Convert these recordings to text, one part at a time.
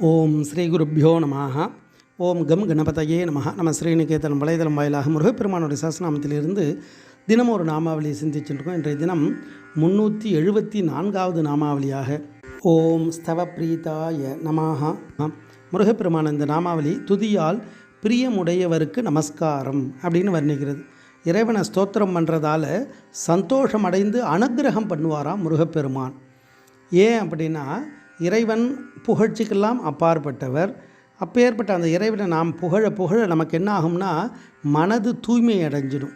ஓம் ஸ்ரீ குருப்பியோ நமஹ. ஓம் கம் கணபதையே நமக நம்ம ஸ்ரீநிகேதனம் வலைதளம் வாயிலாக முருகப்பெருமானுடைய சாசநாமத்திலிருந்து தினம் ஒரு நாமாவளியை சிந்திச்சுருக்கோம் இன்றைய தினம் முன்னூற்றி எழுபத்தி நான்காவது நாமாவளியாக ஓம் ஸ்தவ பிரீதாய நமாஹா. முருகப்பெருமான இந்த நாமாவளி துதியால் பிரியமுடையவருக்கு நமஸ்காரம் அப்படின்னு வர்ணிக்கிறது. இறைவனை ஸ்தோத்திரம் பண்ணுறதால சந்தோஷம் அடைந்து அனுக்கிரகம் பண்ணுவாராம் முருகப்பெருமான். ஏன் அப்படின்னா இறைவன் புகழ்ச்சிக்கெல்லாம் அப்பாற்பட்டவர். அப்பேற்பட்ட அந்த இறைவனை நாம் புகழ புகழ நமக்கு என்ன ஆகும்னா மனது தூய்மை அடைஞ்சிடும்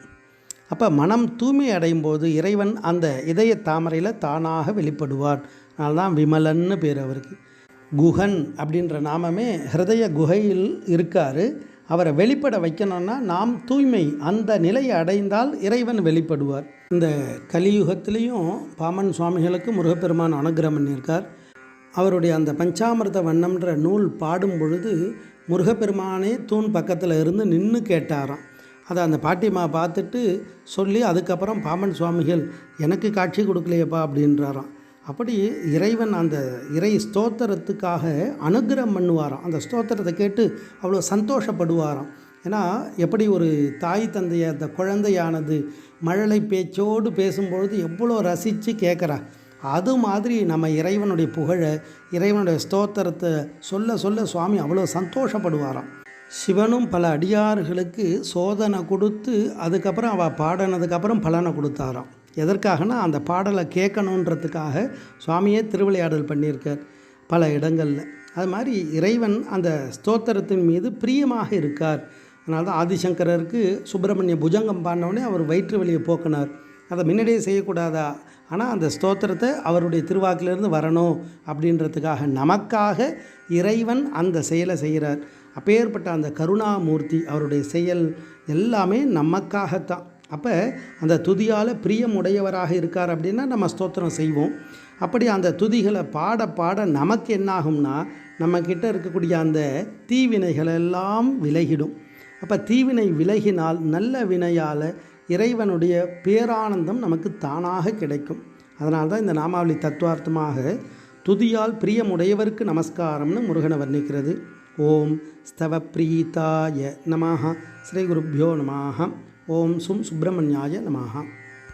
அப்போ மனம் தூய்மை அடையும் போது இறைவன் அந்த இதய தாமரையில் தானாக வெளிப்படுவார். அதனால்தான் விமலன்னு பேர் அவருக்கு. குஹன் அப்படின்ற நாமமே ஹிருதய குகையில் இருக்கார். அவரை வெளிப்பட வைக்கணும்னா நாம் தூய்மை அந்த நிலையை அடைந்தால் இறைவன் வெளிப்படுவார். இந்த கலியுகத்திலையும் பாமன் சுவாமிகளுக்கு முருகப்பெருமான் அனுகிரகம் பண்ணியிருக்கார். அவருடைய அந்த பஞ்சாமிர்த வண்ணம்ன்ற நூல் பாடும் பொழுது முருகப்பெருமானே தூண் பக்கத்தில் இருந்து நின்று கேட்டாராம். அதை அந்த பாட்டிமா பார்த்துட்டு சொல்லி அதுக்கப்புறம் பாமன் சுவாமிகள் எனக்கு காட்சி கொடுக்கலையப்பா அப்படின்றாராம். அப்படி இறைவன் அந்த இறை ஸ்தோத்திரத்துக்காக அனுகிரகம் பண்ணுவாராம். அந்த ஸ்தோத்திரத்தை கேட்டு அவ்வளோ சந்தோஷப்படுவாராம். ஏன்னா எப்படி ஒரு தாய் தந்தைய அந்த குழந்தையானது மழலை பேச்சோடு பேசும்பொழுது எவ்வளோ ரசித்து கேட்குறா. அது மாதிரி நம்ம இறைவனுடைய புகழை இறைவனுடைய ஸ்தோத்திரத்தை சொல்ல சொல்ல சுவாமி அவ்வளோ சந்தோஷப்படுவாராம். சிவனும் பல அடியார்களுக்கு சோதனை கொடுத்து அதுக்கப்புறம் அவள் பாடினதுக்கப்புறம் பலனை கொடுத்தாராம். எதற்காகனா அந்த பாடலை கேட்கணுன்றதுக்காக சுவாமியே திருவிளையாடல் பண்ணியிருக்கார் பல இடங்களில். அது மாதிரி இறைவன் அந்த ஸ்தோத்திரத்தின் மீது பிரியமாக இருக்கார். அதனால தான் ஆதிசங்கரருக்கு சுப்பிரமணிய புஜங்கம் பாடினவுடனே அவர் வயிற்று வழியை போக்கினார். அதை முன்னாடியே செய்யக்கூடாதா? ஆனால் அந்த ஸ்தோத்திரத்தை அவருடைய திருவாக்கிலிருந்து வரணும் அப்படின்றதுக்காக நமக்காக இறைவன் அந்த செயலை செய்கிறார். அப்பேற்பட்ட அந்த கருணாமூர்த்தி அவருடைய செயல் எல்லாமே நமக்காகத்தான். அப்போ அந்த துதியால் பிரியமுடையவராக இருக்கார் அப்படின்னா நம்ம ஸ்தோத்திரம் செய்வோம். அப்படி அந்த துதிகளை பாட பாட நமக்கு என்னாகும்னா நம்மக்கிட்ட இருக்கக்கூடிய அந்த தீவினைகளெல்லாம் விலகிடும். அப்போ தீவினை விலகினால் நல்ல வினையால் இறைவனுடைய பேரானந்தம் நமக்கு தானாக கிடைக்கும். அதனால் தான் இந்த நாமாவளி தத்துவார்த்தமாக துதியால் பிரியமுடையவருக்கு நமஸ்காரம்னு முருகனை வர்ணிக்கிறது. ஓம் ஸ்தவ பிரீதாய நமாக ஸ்ரீ குருப்பியோ நமாக ஓம் சும் சுப்பிரமணியாய நமாக